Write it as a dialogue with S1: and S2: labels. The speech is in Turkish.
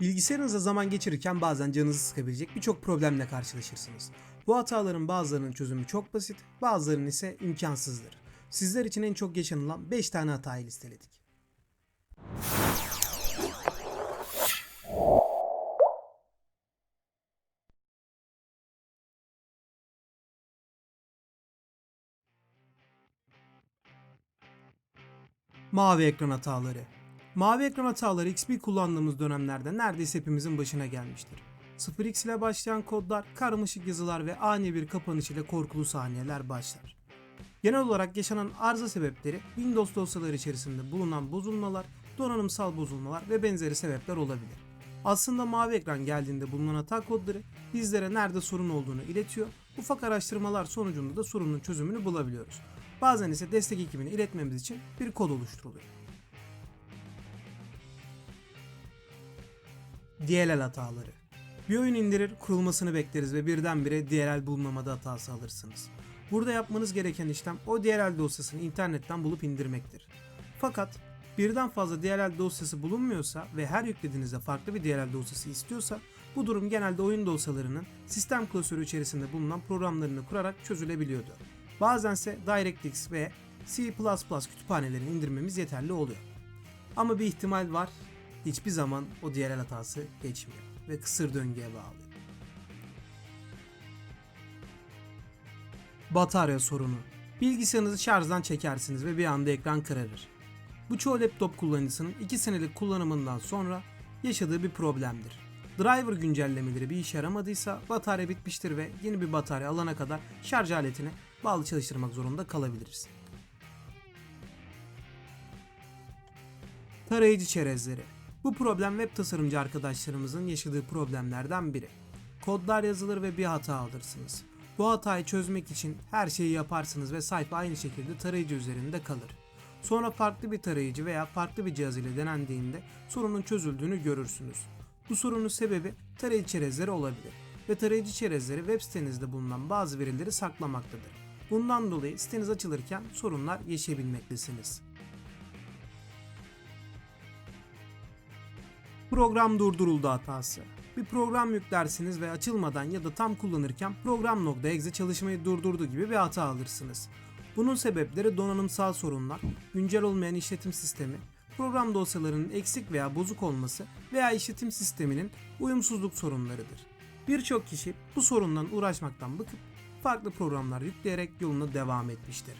S1: Bilgisayarınızda zaman geçirirken bazen canınızı sıkabilecek birçok problemle karşılaşırsınız. Bu hataların bazılarının çözümü çok basit, bazılarının ise imkansızdır. Sizler için en çok yaşanılan 5 tane hatayı listeledik. Mavi ekran hataları. Mavi ekran hataları XP kullandığımız dönemlerde neredeyse hepimizin başına gelmiştir. 0x ile başlayan kodlar, karmaşık yazılar ve ani bir kapanış ile korkulu saniyeler başlar. Genel olarak yaşanan arıza sebepleri Windows dosyaları içerisinde bulunan bozulmalar, donanımsal bozulmalar ve benzeri sebepler olabilir. Aslında mavi ekran geldiğinde bulunan hata kodları bizlere nerede sorun olduğunu iletiyor. Ufak araştırmalar sonucunda da sorunun çözümünü bulabiliyoruz. Bazen ise destek ekibine iletmemiz için bir kod oluşturuluyor. DLL hataları. Bir oyun indirir, kurulmasını bekleriz ve birdenbire DLL bulunamada hatası alırsınız. Burada yapmanız gereken işlem o DLL dosyasını internetten bulup indirmektir. Fakat birden fazla DLL dosyası bulunmuyorsa ve her yüklediğinizde farklı bir DLL dosyası istiyorsa bu durum genelde oyun dosyalarının sistem klasörü içerisinde bulunan programlarını kurarak çözülebiliyordu. Bazense DirectX ve C++ kütüphanelerini indirmemiz yeterli oluyor. Ama bir ihtimal var. Hiçbir zaman o DLL hatası geçmiyor ve kısır döngüye bağlıyor. Batarya sorunu. Bilgisayarınızı şarjdan çekersiniz ve bir anda ekran kararır. Bu çoğu laptop kullanıcısının 2 senelik kullanımından sonra yaşadığı bir problemdir. Driver güncellemeleri bir işe yaramadıysa batarya bitmiştir ve yeni bir batarya alana kadar şarj aletine bağlı çalıştırmak zorunda kalabiliriz. Tarayıcı çerezleri. Bu problem web tasarımcı arkadaşlarımızın yaşadığı problemlerden biri. Kodlar yazılır ve bir hata alırsınız. Bu hatayı çözmek için her şeyi yaparsınız ve sayfa aynı şekilde tarayıcı üzerinde kalır. Sonra farklı bir tarayıcı veya farklı bir cihaz ile denendiğinde sorunun çözüldüğünü görürsünüz. Bu sorunun sebebi tarayıcı çerezleri olabilir ve tarayıcı çerezleri web sitenizde bulunan bazı verileri saklamaktadır. Bundan dolayı siteniz açılırken sorunlar yaşayabilmektesiniz. Program durduruldu hatası. Bir program yüklersiniz ve açılmadan ya da tam kullanırken program.exe çalışmayı durdurdu gibi bir hata alırsınız. Bunun sebepleri donanımsal sorunlar, güncel olmayan işletim sistemi, program dosyalarının eksik veya bozuk olması veya işletim sisteminin uyumsuzluk sorunlarıdır. Birçok kişi bu sorundan uğraşmaktan bıkıp farklı programlar yükleyerek yoluna devam etmiştir.